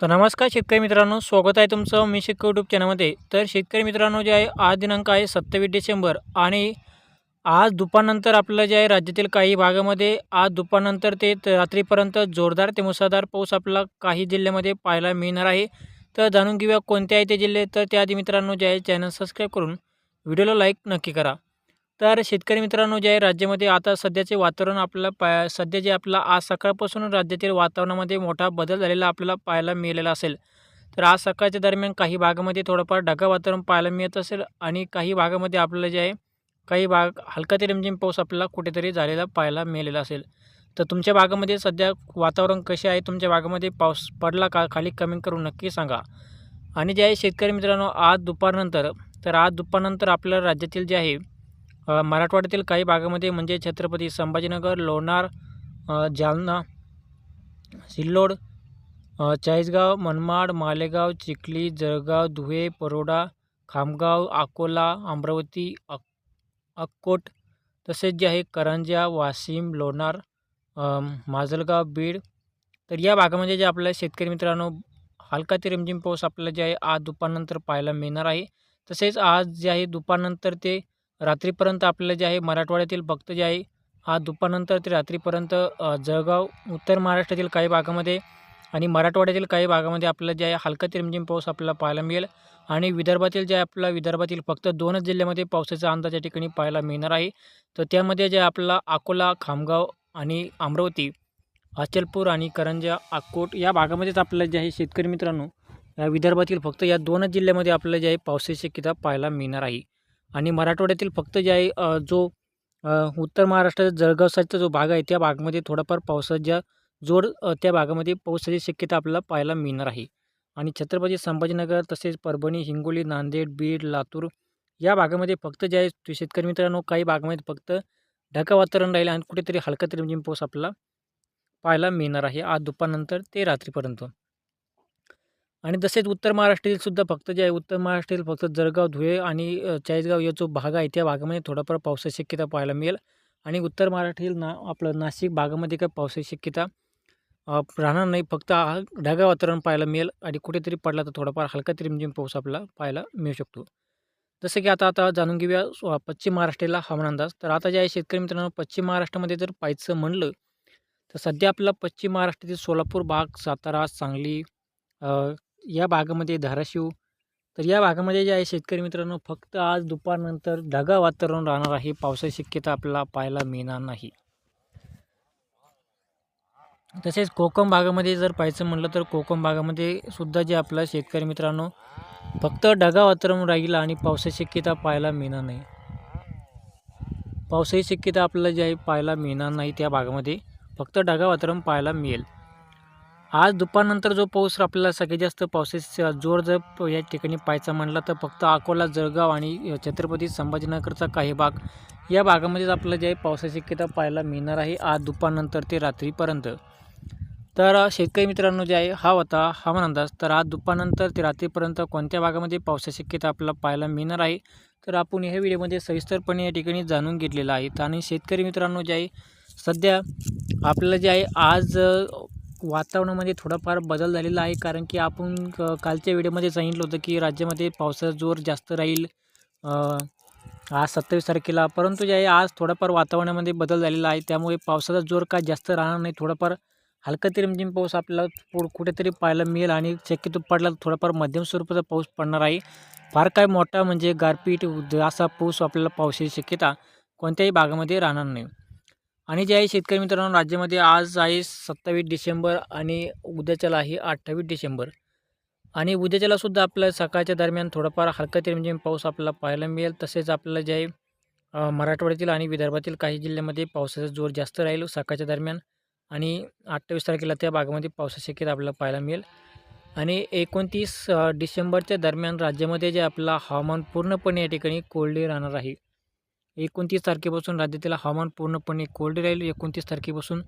तर नमस्कार शेतकरी मित्रांनो स्वागत आहे तुमचं मी शेतकरी यूट्यूब चॅनलमध्ये तर शेतकरी मित्रांनो जे आहे आज दिनांक आहे सत्तावीस डिसेंबर आणि आज दुपारनंतर आपलं जे आहे राज्यातील काही भागामध्ये आज दुपारनंतर ते रात्रीपर्यंत जोरदार ते मुसळधार पाऊस आपल्याला काही जिल्ह्यामध्ये पाहायला मिळणार आहे. तर जाणून घेऊया कोणते आहे ते जिल्हे. तर त्याआधी मित्रांनो जे आहे चॅनल सबस्क्राईब करून व्हिडिओला लाईक नक्की करा. तर शेतकरी मित्रांनो जे आहे राज्यामध्ये आता सध्याचे वातावरण आपल्याला पा सध्या जे आपला आज सकाळपासून राज्यातील वातावरणामध्ये मोठा बदल झालेला आपल्याला पाहायला मिळालेला असेल. तर आज सकाळच्या दरम्यान काही भागामध्ये थोडंफार ढगाळ वातावरण पाहायला मिळत असेल आणि काही भागामध्ये आपल्याला जे आहे काही भाग हलका ते रिमझिम पाऊस आपल्याला कुठेतरी झालेला पाहायला मिळालेला असेल. तर तुमच्या भागामध्ये सध्या वातावरण कसे आहे? तुमच्या भागामध्ये पाऊस पडला का? खाली कमेंट करून नक्की सांगा. आणि जे आहे शेतकरी मित्रांनो आज दुपारनंतर तर आज दुपारनंतर आपल्या राज्यातील जे आहे मराठवाड्यातील काही भागामध्ये म्हणजे छत्रपती संभाजीनगर लोणार जालना सिल्लोड चाळीसगाव मनमाड मालेगाव चिखली जळगाव धुळे परोडा खामगाव अकोला अमरावती अक अक्कोट तसेच जे आहे करंजा वाशिम लोणार माजलगाव बीड. तर या भागामध्ये जे आपल्या शेतकरी मित्रांनो हलका ते रिमझिम पाऊस आपल्याला जे आहे आज दुपारनंतर पाहायला मिळणार आहे. तसेच आज जे आहे दुपारनंतर ते रात्रीपर्यंत आपल्याला जे आहे मराठवाड्यातील फक्त जे आहे हा दुपारनंतर ते रात्रीपर्यंत जळगाव उत्तर महाराष्ट्रातील काही भागामध्ये आणि मराठवाड्यातील काही भागामध्ये आपल्याला जे आहे हलका ते रिमझिम पाऊस आपल्याला पाहायला मिळेल. आणि विदर्भातील जे आपला विदर्भातील फक्त दोनच जिल्ह्यामध्ये पावसाचा अंदाज या ठिकाणी पाहायला मिळणार आहे. तर त्यामध्ये जे आपला अकोला खामगाव आणि अमरावती अचलपूर आणि करंजा अक्कोट या भागामध्येच आपल्याला जे आहे शेतकरी मित्रांनो या विदर्भातील फक्त या दोनच जिल्ह्यामध्ये आपल्याला जे आहे पावसाची शक्यता पाहायला मिळणार आहे. आणि मराठवाड्यातील फक्त जे आहे जो उत्तर महाराष्ट्राचा जळगाव साईडचा जो भाग आहे त्या भागामध्ये थोडाफार पावसाच्या जोड त्या भागामध्ये पावसाची शक्यता आपल्याला पाहायला मिळणार आहे. आणि छत्रपती संभाजीनगर तसेच परभणी हिंगोली नांदेड बीड लातूर या भागामध्ये फक्त जे आहे शेतकरी मित्रांनो काही भागामध्ये फक्त ढगा वातावरण राहील आणि कुठेतरी हलका तरी पाऊस आपल्याला पाहायला मिळणार आहे. आज दुपारनंतर ते रात्रीपर्यंत. आणि तसेच उत्तर महाराष्ट्रातील सुद्धा फक्त जे आहे उत्तर महाराष्ट्रातील फक्त जळगाव धुळे आणि चाळीसगाव या जो भाग आहे त्या भागामध्ये थोडाफार पावसाची शक्यता पाहायला मिळेल. आणि उत्तर महाराष्ट्रातील ना आपलं नाशिक भागामध्ये काही पावसाची शक्यता राहणार नाही. फक्त हा ढगाळ वातावरण पाहायला मिळेल आणि कुठेतरी पडला तर थोडाफार हलका तरी रिमझिम पाऊस आपल्याला पाहायला मिळू शकतो. जसं की आता आता जाणून घेऊया पश्चिम महाराष्ट्राला हवामान अंदाज. तर आता जे आहे शेतकरी मित्रांनो पश्चिम महाराष्ट्रामध्ये जर पाहायचं म्हणलं तर सध्या आपला पश्चिम महाराष्ट्रातील सोलापूर भाग सातारा सांगली या भागामध्ये धाराशिव. तर या भागामध्ये जे आहे शेतकरी मित्रांनो फक्त आज दुपारनंतर ढगा वातावरण राहणार आहे. पावसाची शक्यता आपल्याला पाहायला मिळणार नाही. तसेच कोकम भागामध्ये जर पाहायचं म्हटलं तर कोकम भागामध्ये सुद्धा जे आपला शेतकरी मित्रांनो फक्त ढगा वातावरण राहील आणि पावसाची शक्यता पाहायला मिळणार नाही. पावसाची शक्यता आपल्याला जे आहे पाहायला मिळणार नाही त्या भागामध्ये. फक्त ढगा वातावरण पाहायला मिळेल. आज दुपारनंतर जो पाऊस आपल्याला सगळ्यात जास्त पावसाचा जोर जर प- या ठिकाणी पाहायचा म्हणला तर फक्त अकोला जळगाव आणि छत्रपती संभाजीनगरचा काही भाग. या भागामध्येच आपल्याला जे आहे पावसाची शक्यता पाहायला मिळणार आहे आज दुपारनंतर ते रात्रीपर्यंत. तर शेतकरी मित्रांनो जे आहे हा होता हवामान अंदाज. तर आज दुपारनंतर ते रात्रीपर्यंत कोणत्या भागामध्ये पावसाची शक्यता आपल्याला पाहायला मिळणार आहे? तर आपण ह्या व्हिडिओमध्ये सविस्तरपणे या ठिकाणी जाणून घेतलेलं आहे. आणि शेतकरी मित्रांनो जे आहे सध्या आपल्याला जे आहे आज वातावरणामध्ये थोडाफार बदल झालेला आहे. कारण की आपण क- कालच्या व्हिडिओमध्ये सांगितलं होतं की राज्यामध्ये पावसाचा जोर जास्त राहील. आज सत्तावीस तारखेला. परंतु जे आहे आज थोडाफार वातावरणामध्ये बदल झालेला आहे. त्यामुळे पावसाचा जोर काय जास्त राहणार नाही थोडाफार हलका ते रिमझिम पाऊस आपल्याला कुठेतरी पाहायला मिळेल. आणि शक्यतो पडला तर थोडाफार मध्यम स्वरूपाचा पाऊस पडणार आहे. फार काय मोठा म्हणजे गारपीट असा पाऊस आपल्याला पावसाची शक्यता कोणत्याही भागामध्ये राहणार नाही. आणि जे आहे शेतकरी मित्रांनो राज्यामध्ये आज आहे सत्तावीस डिसेंबर आणि उद्याच्याला आहे अठ्ठावीस डिसेंबर. आणि उद्याच्यालासुद्धा आपल्या सकाळच्या दरम्यान थोडाफार हलका ते पाऊस आपल्याला पाहायला मिळेल. तसेच आपल्याला जे आहे मराठवाड्यातील आणि विदर्भातील काही जिल्ह्यामध्ये पावसाचा जोर जास्त राहील सकाळच्या दरम्यान. आणि अठ्ठावीस तारखेला त्या भागामध्ये पावसाची शक्यता आपल्याला पाहायला मिळेल. आणि एकोणतीस डिसेंबरच्या दरम्यान राज्यामध्ये जे आपला हवामान पूर्णपणे या ठिकाणी कोरडे राहणार आहे. एकोणतीस तारखेपासून राज्यातील हवामान पूर्णपणे कोरडे राहील. एकोणतीस तारखेपासून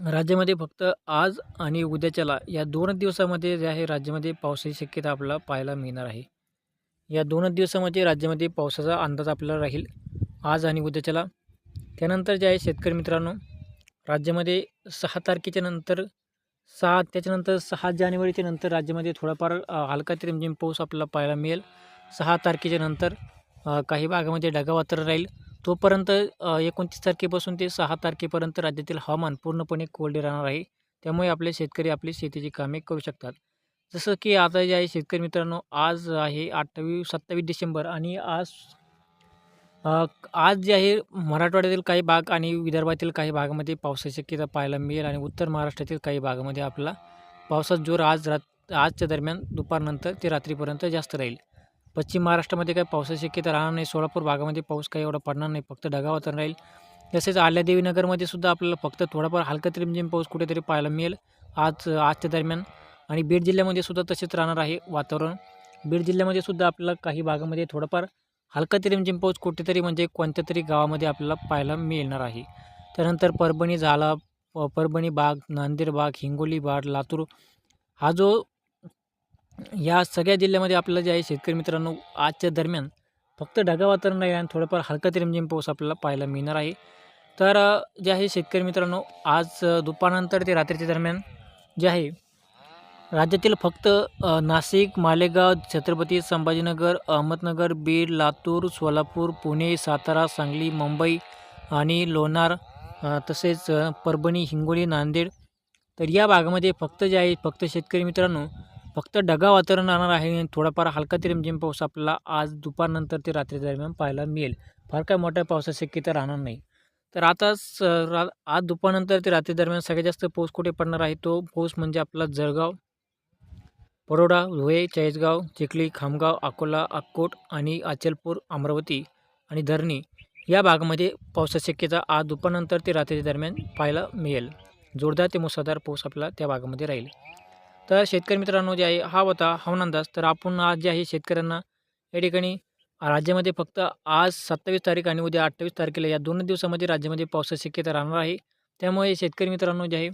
राज्यामध्ये फक्त आज आणि उद्याच्याला या दोनच दिवसामध्ये जे आहे राज्यामध्ये पावसाची शक्यता आपल्याला पाहायला मिळणार आहे. या दोनच दिवसामध्ये राज्यामध्ये पावसाचा अंदाज आपल्याला राहील आज आणि उद्याच्याला. त्यानंतर जे आहे शेतकरी मित्रांनो राज्यामध्ये सहा तारखेच्या नंतर सहा त्याच्यानंतर सहा जानेवारीच्या नंतर राज्यामध्ये थोडाफार हलका ते रिमझिम पाऊस आपल्याला पाहायला मिळेल. सहा तारखेच्या नंतर काही भागामध्ये ढगाळ राहील. तोपर्यंत एकोणतीस तारखेपासून ते सहा तारखेपर्यंत राज्यातील हवामान पूर्णपणे कोरडे राहणार आहे. त्यामुळे आपले शेतकरी आपली शेतीची कामे करू शकतात. जसं की आता जे आहे शेतकरी मित्रांनो आज आहे अठ्ठावीस सत्तावीस डिसेंबर आणि आज आज जे आहे मराठवाड्यातील काही भाग आणि विदर्भातील काही भागामध्ये पावसाची शक्यता पाहायला मिळेल आणि उत्तर महाराष्ट्रातील काही भागामध्ये आपला पावसाचा जोर आज रात आजच्या दरम्यान दुपारनंतर ते रात्रीपर्यंत जास्त राहील. पश्चिम महाराष्ट्रामध्ये काही पावसाची शक्यता राहणार नाही. सोलापूर भागामध्ये पाऊस काही एवढा पडणार नाही. फक्त ढगावातून राहील. तसेच आल्यादेवीनगरमध्ये सुद्धा आपल्याला फक्त थोडाफार हलका तरी रिमझिम पाऊस कुठेतरी पाहायला मिळेल. आज आजच्या दरम्यान आणि बीड जिल्ह्यामध्ये सुद्धा तसेच राहणार आहे वातावरण. बीड जिल्ह्यामध्ये सुद्धा आपल्याला काही भागामध्ये थोडंफार हलका तरी रिमझिम पाऊस कुठेतरी म्हणजे कोणत्या तरी गावामध्ये आपल्याला पाहायला मिळणार आहे. त्यानंतर परभणी झाला प परभणी बाग नांदेड बाग हिंगोली बाग लातूर. हा जो या सगळ्या जिल्ह्यामध्ये आपल्याला जे आहे शेतकरी मित्रांनो आजच्या दरम्यान फक्त ढगाळ वातावरण नाही आणि थोडंफार हलका ते रिमझिम पाऊस आपल्याला पाहायला मिळणार आहे. तर जे आहे शेतकरी मित्रांनो आज दुपारनंतर ते रात्रीच्या दरम्यान जे आहे राज्यातील फक्त नाशिक मालेगाव छत्रपती संभाजीनगर अहमदनगर बीड लातूर सोलापूर पुणे सातारा सांगली मुंबई आणि लोणार तसेच परभणी हिंगोली नांदेड तर या भागामध्ये फक्त जे आहे फक्त शेतकरी मित्रांनो फक्त ढगा वातावरण राहणार आहे आणि थोडाफार हलका ते म्हणजे रिमझिम पाऊस आपल्याला आज दुपारनंतर ते रात्री दरम्यान पाहायला मिळेल. फार काय मोठ्या पावसाची शक्यता राहणार नाही. तर आता स रा आज दुपारनंतर ते रात्री दरम्यान सगळ्यात जास्त पाऊस कुठे पडणार आहे? तो पाऊस म्हणजे आपला जळगाव परोडा धुळे चाळीसगाव चिखली खामगाव अकोला अक्कोट आणि अचलपूर अमरावती आणि धरणी या भागामध्ये पावसाची शक्यता आज दुपारनंतर ते रात्री दरम्यान पाहायला मिळेल. जोरदार ते मुसळधार पाऊस आपला त्या भागामध्ये राहील. तर शेतकरी मित्रांनो जे आहे हा होता हवामान अंदाज. तर आपण आज जे आहे शेतकऱ्यांना या ठिकाणी राज्यामध्ये फक्त आज सत्तावीस तारीख आणि उद्या अठ्ठावीस तारखेला या दोन दिवसामध्ये राज्यामध्ये पावसाची शक्यता राहणार आहे. त्यामुळे शेतकरी मित्रांनो जे आहे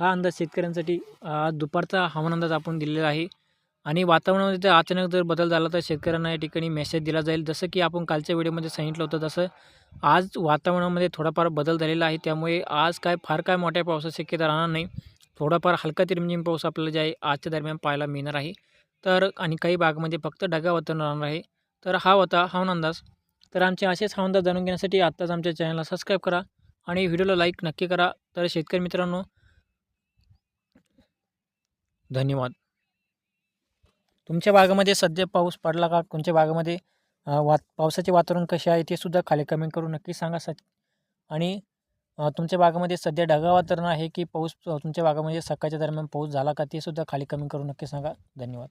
हा अंदाज शेतकऱ्यांसाठी आज दुपारचा हवामान अंदाज आपण दिलेला आहे. आणि वातावरणामध्ये जर अचानक जर बदल झाला तर शेतकऱ्यांना या ठिकाणी मेसेज दिला जाईल. जसं की आपण कालच्या व्हिडिओमध्ये सांगितलं होतं तसं आज वातावरणामध्ये थोडाफार बदल झालेला आहे. त्यामुळे आज काय फार काय मोठ्या पावसाची शक्यता राहणार नाही. थोडाफार हलका ते पाऊस आपल्याला जे आहे आजच्या दरम्यान पाहायला मिळणार आहे. तर आणि काही भागामध्ये फक्त ढगा वातावरण राहणार आहे. तर हा होता हवामान अंदाज. तर आमचे असेच हवामान अंदाज जाणून घेण्यासाठी आत्ताच आमच्या चॅनलला सबस्क्राईब करा आणि व्हिडिओला लाईक नक्की करा. तर शेतकरी मित्रांनो धन्यवाद. तुमच्या भागामध्ये सध्या पाऊस पडला का? तुमच्या भागामध्ये वा वात पावसाचे वातावरण कसे आहे ते सुद्धा खाली कमेंट करून नक्की सांगा. स आणि तुमच्या भागामध्ये सध्या ढगावा वातावरण आहे की पाऊस तुमच्या भागामध्ये सकाळच्या दरम्यान पाऊस झाला का ते सुद्धा खाली कमेंट करून नक्की सांगा. धन्यवाद.